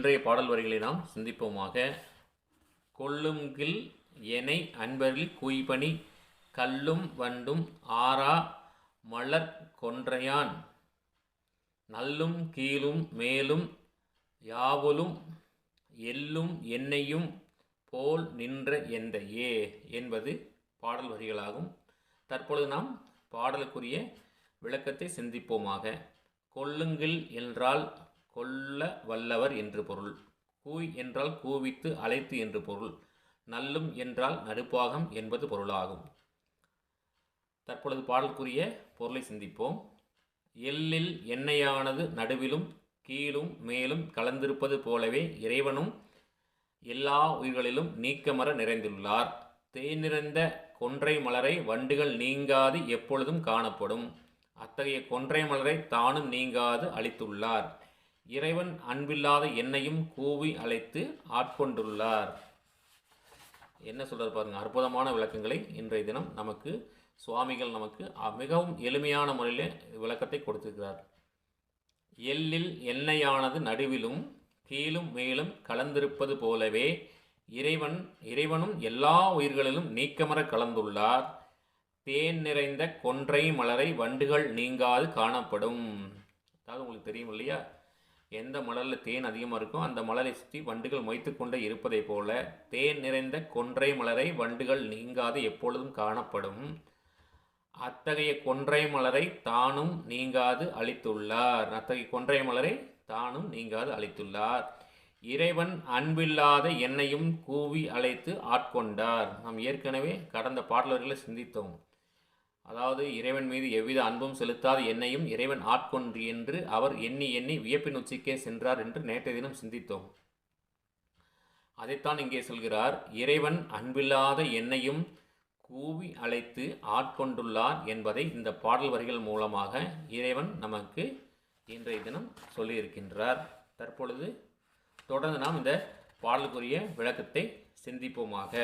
இன்றைய பாடல் வரிகளை நாம் சிந்திப்போமாக. கொள்ளுங்கில் எனை அன்பரில் குய்பணி கல்லும் வண்டும் ஆறா மலர் கொன்றையான். நல்லும் கீழும் மேலும் யாவலும் எள்ளும் என்னையும் போல் நின்ற எந்த ஏ என்பது பாடல் வரிகளாகும். தற்பொழுது நாம் பாடலுக்குரிய விளக்கத்தை சிந்திப்போமாக. கொள்ளுங்கள் என்றால் கொல்ல வல்லவர் என்று பொருள். கூய் என்றால் கூவித்து அழைத்து என்று பொருள். நல்லும் என்றால் நடுப்பாகம் என்பது பொருளாகும். தற்பொழுது பாடலுக்குரிய பொருளை சிந்திப்போம். எள்ளில் எண்ணெயானது நடுவிலும் கீழும் மேலும் கலந்திருப்பது போலவே இறைவனும் எல்லா உயிர்களிலும் நீக்கமர நிறைந்துள்ளார். தேன் நிறைந்த கொன்றை மலரை வண்டுகள் நீங்காது எப்பொழுதும் காணப்படும். அத்தகைய கொன்றை மலரை தானும் நீங்காது அளித்துள்ளார். இறைவன் அன்பில்லாத என்னையும் கூவி அழைத்து ஆட்கொண்டுள்ளார். என்ன சொல்கிறது பாருங்க அற்புதமான விளக்கங்களை இன்றைய தினம் நமக்கு சுவாமிகள் நமக்கு மிகவும் எளிமையான முறையில் விளக்கத்தை கொடுத்திருக்கிறார். எள்ளில் எண்ணெயானது நடுவிலும் கீழும் மேலும் கலந்திருப்பது போலவே இறைவன் இறைவனும் எல்லா உயிர்களிலும் நீக்கமர கலந்துள்ளார். தேன் நிறைந்த கொன்றை மலரை வண்டுகள் நீங்காது காணப்படும். அதாவது உங்களுக்கு தெரியும் இல்லையா? எந்த மலரில் தேன் அதிகமாக இருக்கோ அந்த மலரை சுற்றி வண்டுகள் மொய்த்து கொண்டே இருப்பதைப் போல தேன் நிறைந்த கொன்றை மலரை வண்டுகள் நீங்காது எப்பொழுதும் காணப்படும். அத்தகைய கொன்றை மலரை தானும் நீங்காது அளித்துள்ளார். அத்தகைய கொன்றை மலரை தானும் நீங்காது அளித்துள்ளார். இறைவன் அன்பில்லாத என்னையும் கூவி அழைத்து ஆட்கொண்டார். நாம் ஏற்கனவே கடந்த பாடலர்களை சிந்தித்தோம். அதாவது இறைவன் மீது எவ்வித அன்பும் செலுத்தாத என்னையும் இறைவன் ஆட்கொண்டு என்று அவர் எண்ணி எண்ணி வியப்பின் உச்சிக்கே சென்றார் என்று நேற்றைய தினம் சிந்தித்தோம். அதைத்தான் இங்கே சொல்கிறார் இறைவன் அன்பில்லாத என்னையும் கூவி அழைத்து ஆட்கொண்டுள்ளார் என்பதை இந்த பாடல் வரிகள் மூலமாக இறைவன் நமக்கு இன்றைய தினம் சொல்லியிருக்கின்றார். தற்பொழுது தொடர்ந்து நாம் இந்த பாடலுக்குரிய விளக்கத்தை சிந்திப்போமாக.